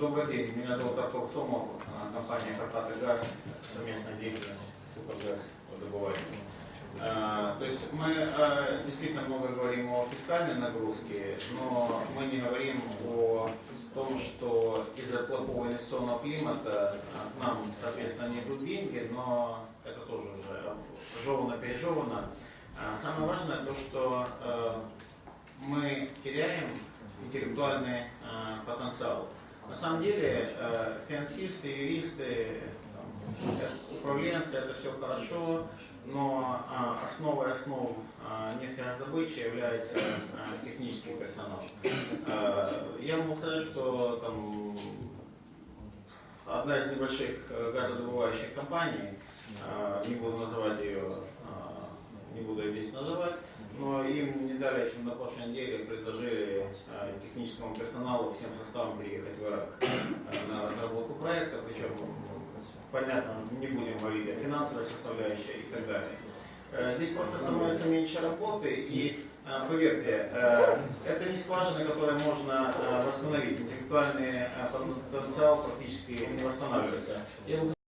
Добрый день, меня зовут Артур Сомов, а, компания Карпаты Газ, совместная деятельность Супергаз добывания. А, То есть мы а, действительно много говорим о фискальной нагрузке, но мы не говорим о том, что из-за плохого инвестиционного климата к нам, соответственно, не идут деньги, но это тоже уже жевано-пережевано. А Самое важное то, что э, мы теряем интеллектуальный э, потенциал. На самом деле э, финансисты, юристы, управленцы это все хорошо, но э, основой основ э, нефтераздобычи является технический персонал. Я могу сказать, что там, одна из небольших газодобывающих компаний, не буду называть ее, не буду ее здесь называть, но им не далее, чем на прошлой неделе предложили техническому персоналу всем составом приехать в Ирак э, на разработку проекта, причем, понятно, не будем говорить о финансовой составляющей и так далее. Э, Здесь просто становится меньше работы, и э, поверьте, это не скважины, которые можно восстановить. Интеллектуальный потенциал фактически не восстанавливается.